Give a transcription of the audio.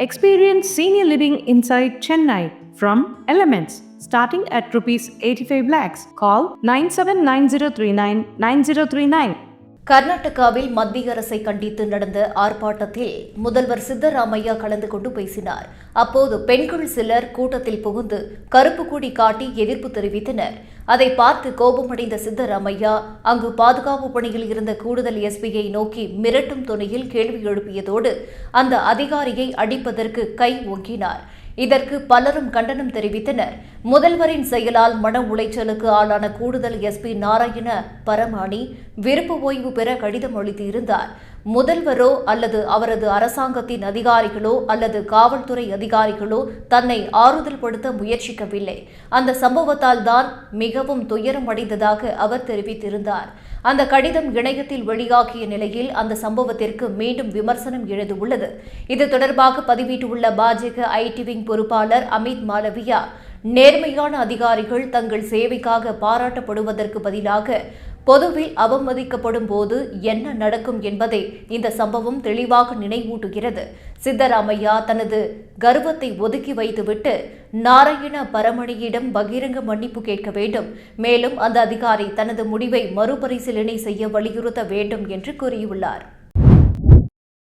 Experience senior living inside Chennai from Elements starting at rupees 85 lakhs. Call 979039 9039. கர்நாடகாவில் மத்திய அரசை கண்டித்து நடந்த ஆர்ப்பாட்டத்தில் முதல்வர் சித்தராமையா கலந்து கொண்டு பேசினார். அப்போது பெண்கள் சிலர் கூட்டத்தில் புகுந்து கருப்பு கொடி காட்டி எதிர்ப்பு தெரிவித்தனர். அதை பார்த்து கோபமடைந்த சித்தராமையா அங்கு பாதுகாப்பு பணியில் இருந்த கூடுதல் எஸ்பியை நோக்கி மிரட்டும் துணையில் கேள்வி எழுப்பியதோடு அந்த அதிகாரியை அடிப்பதற்கு கை ஓங்கினார். இதற்கு பலரும் கண்டனம் தெரிவித்தனர். முதல்வரின் செயலால் மன உளைச்சலுக்கு ஆளான கூடுதல் எஸ்பி நாராயண பரமாணி விருப்ப ஓய்வு பெற கடிதம் அளித்திருந்தார். முதல்வரோ அல்லது அவரது அரசாங்கத்தின் அதிகாரிகளோ அல்லது காவல்துறை அதிகாரிகளோ தன்னை ஆறுதல் படுத்த முயற்சிக்கவில்லை. அந்த சம்பவத்தால் தான் மிகவும் துயரம் அடைந்ததாக அவர் தெரிவித்திருந்தார். அந்த கடிதம் இணையத்தில் வெளியாகிய நிலையில் அந்த சம்பவத்திற்கு மீண்டும் விமர்சனம் எழுந்துள்ளது. இது தொடர்பாக பதிவிட்டுள்ள பாஜக ஐடி விங் பொறுப்பாளர் அமித் மாலவியா நேர்மையான அதிகாரிகள் தங்கள் சேவைக்காக பாராட்டப்படுவதற்கு பதிலாக பொதுவில் அவமதிக்கப்படும் போது என்ன நடக்கும் என்பதை இந்த சம்பவம் தெளிவாக நினைவூட்டுகிறது. சித்தராமையா தனது கர்வத்தை ஒதுக்கி வைத்துவிட்டு நாராயண பரமணியிடம் பகிரங்க மன்னிப்பு கேட்க வேண்டும். மேலும் அந்த அதிகாரி தனது முடிவை மறுபரிசீலனை செய்ய வலியுறுத்த வேண்டும் என்று கூறியுள்ளார்.